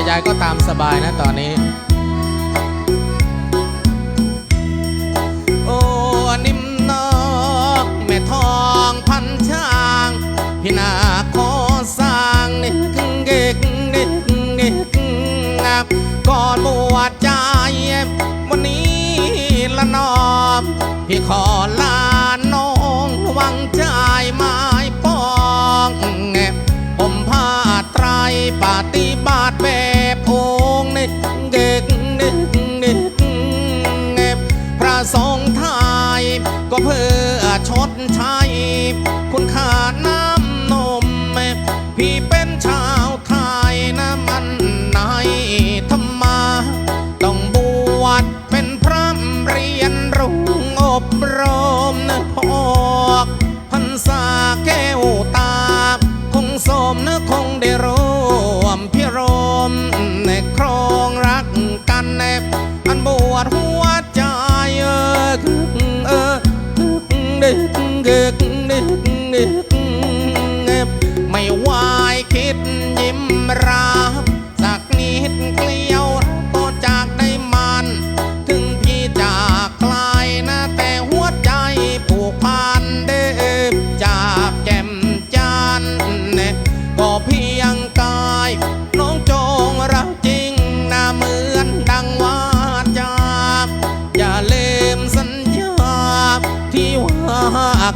แต่ยายก็ตามสบายนะตอนนี้ โอ้นิ่มนอกแม่ทองพันช่างพี่นาขอสร้างนิกเกกนิกนิกงับก่อนบวชใจวันนี้ละนอมพี่ขอลาน้องวังใจไม้ปองแงบผมผ้าไตรปฏิบัติ ชด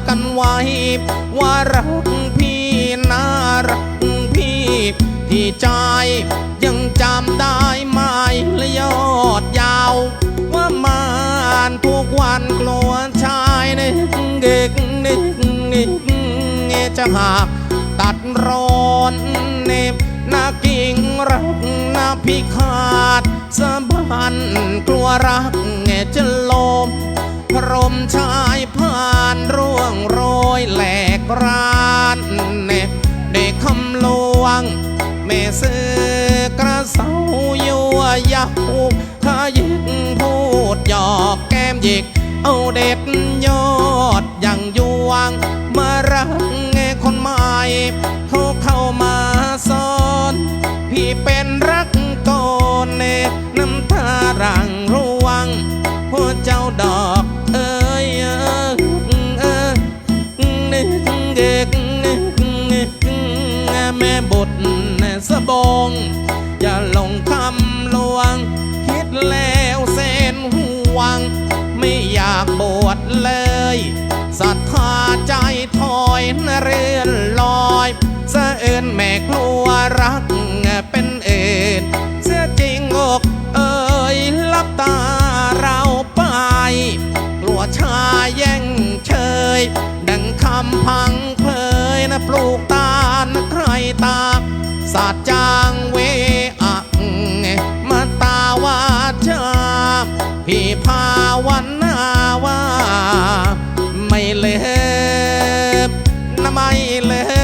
กันไว้ ว่ารักพี่นารักพี่ ที่ใจยังจำได้ไหมและยอดยาว ว่ามานทุกวันกลัวชายนึกเด็กนึกนึกจะหากตัดร้อนเน็บนากิ่งรักนาพิฆาตสะบันกลัวรักจะลมพรหมชา ซื้อกระเสายัวยาหูขายิกพูดหยอกแก้มหยิก เอาเด็ดยอดอย่างยวง มารักแงคนใหม่เขาเข้ามาซ้อน พี่เป็นรัก บง อย่าหลงคำลวง คิดแล้วเส้นห่วง ไม่อยากบวชเลยศรัทธาใจถอยนเรื่อนลอยสะเอินแม่กลัวรักเป็นเอ็ดเสียจริงอกเอ่ยลับตาเราไป กลัวชายแย่งเชย ดังคำพังเพยนะปลูกตาลนใครตา สาดจางเวอะมาตาวาชาพี่ภาวันนาว่าไม่เล็บนะไม่เล็บ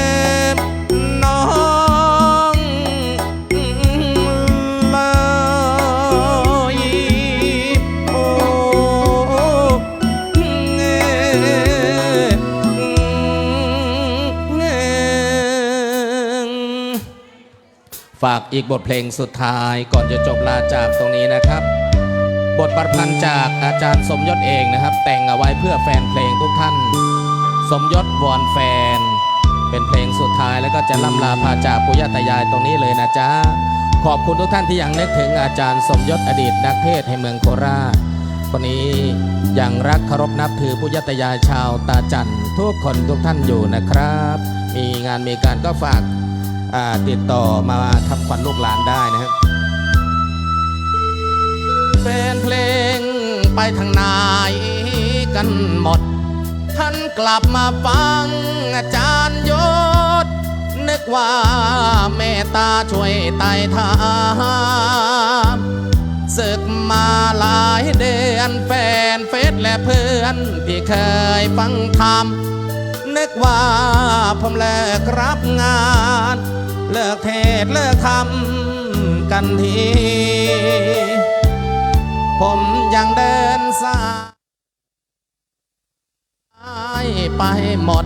ฝากอีกบทเพลงสุดท้ายก่อนจะจบลาจากตรงนี้นะครับ บทประพันธ์จากอาจารย์สมยศเองนะครับ แต่งเอาไว้เพื่อแฟนเพลงทุกท่าน สมยศวอนแฟน เป็นเพลงสุดท้ายแล้วก็จะล่ำลาพาจากปุยาตายายตรงนี้เลยนะจ๊ะขอบคุณทุกท่านที่ยังนึกถึงอาจารย์สมยศอดีตนักเทศให้เมืองโคราชคนนี้ยังรักเคารพนับถือปุยาตายายชาวตาจันทุกคนทุกท่านอยู่นะครับ มีงานมีการก็ฝาก ติดต่อมาทำขวัญลูกหลานได้นะครับเป็นเพลงไปทางไหนกันหมด ท่านกลับมาฟังอาจารย์ยศ นึกว่าเมตตาช่วยไต่ถามศึกมาหลายเดือนแฟนเฟซและเพื่อนที่เคยฟังธรรมึกว่า ผมเลิกรับงาน เลิกเทศเลิกทำกันที ผมยังเดินสายไปหมด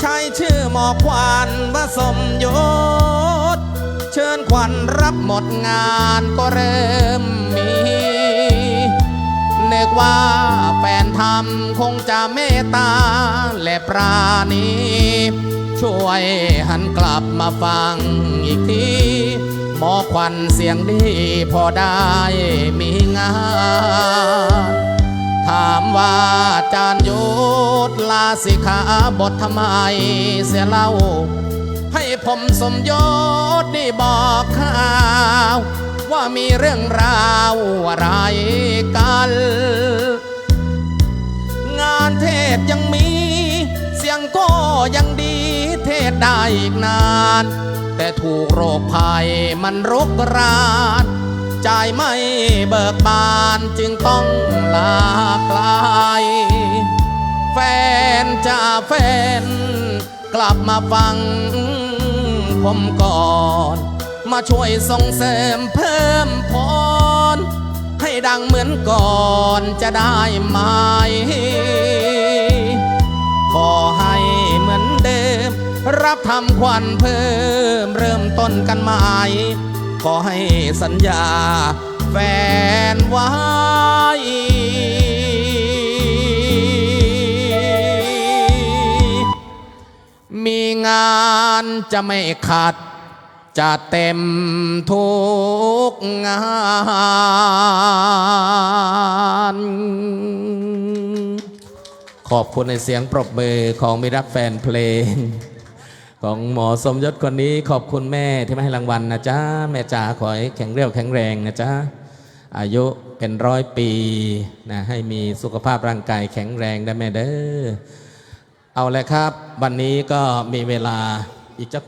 ใช้ชื่อหมอควันว่าสมยศ เชิญขวัญรับหมดงานก็เริ่มมี นึกว่าแฟนทำคงจะเมตตาและปราณีช่วยหันกลับมาฟังอีกทีหมอควันเสียงดีพอได้มีงาน ถามว่าจานยุทธลาสิขาบททำไมเสียเล่า ให้ผมสมยศได้บอกข่าว ว่ามีเรื่องราวอะไรกัน งานเทศยังมี เสียงก็ยังดีเทศได้อีกนาน แต่ถูกโรคภัยมันรุกรานใจไม่เบิกบานจึงต้องลากลาย แฟนจ้าแฟน กลับมาฟังผมก่อน มาช่วยส่งเสริมเพิ่มพร ให้ดังเหมือนก่อนจะได้ไหมขอให้เหมือนเดิม รับทำควันเพิ่มเริ่มต้นกันใหม่ขอให้สัญญาแฟนไว้มีงานจะไม่ขาด จะเต็มทุกงาน ขอบคุณในเสียงปรบมือของมิรักแฟนเพลง ของหมอสมยศคนนี้ขอบคุณแม่ที่มาให้รางวัลนะจ๊ะ แม่จ๋าขอให้แข็งเรียวแข็งแรงนะจ๊ะ อายุเป็นร้อยปีนะให้มีสุขภาพร่างกายแข็งแรงได้แม่เด้อ เอาลยครับ วันนี้ก็มีเวลาอีกจัก